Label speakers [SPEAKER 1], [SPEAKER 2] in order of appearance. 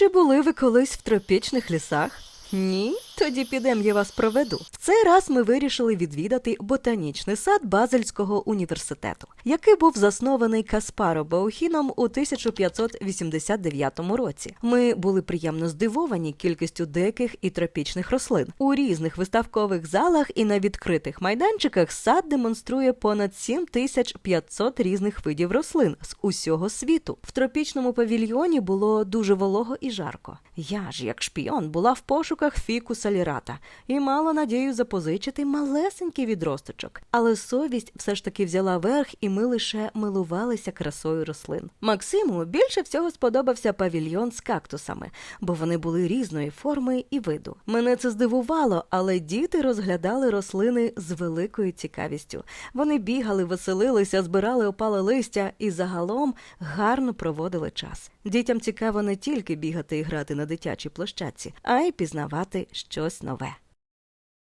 [SPEAKER 1] Чи були ви колись в тропічних лісах? Ні, тоді підем я вас проведу. В цей раз ми вирішили відвідати ботанічний сад Базельського університету, який був заснований Каспаро Баухіном у 1589 році. Ми були приємно здивовані кількістю диких і тропічних рослин. У різних виставкових залах і на відкритих майданчиках сад демонструє понад 7500 різних видів рослин з усього світу. В тропічному павільйоні було дуже волого і жарко. Я ж, як шпіон, була в пошуках фікуса лірата і мала надію запозичити малесенький відросточок. Але совість все ж таки взяла верх, і ми лише милувалися красою рослин. Максиму більше всього сподобався павільйон з кактусами, бо вони були різної форми і виду. Мене це здивувало, але діти розглядали рослини з великою цікавістю. Вони бігали, веселилися, збирали опале листя і загалом гарно проводили час. Дітям цікаво не тільки бігати і грати на дитячій площадці, а й пізнавати щось нове.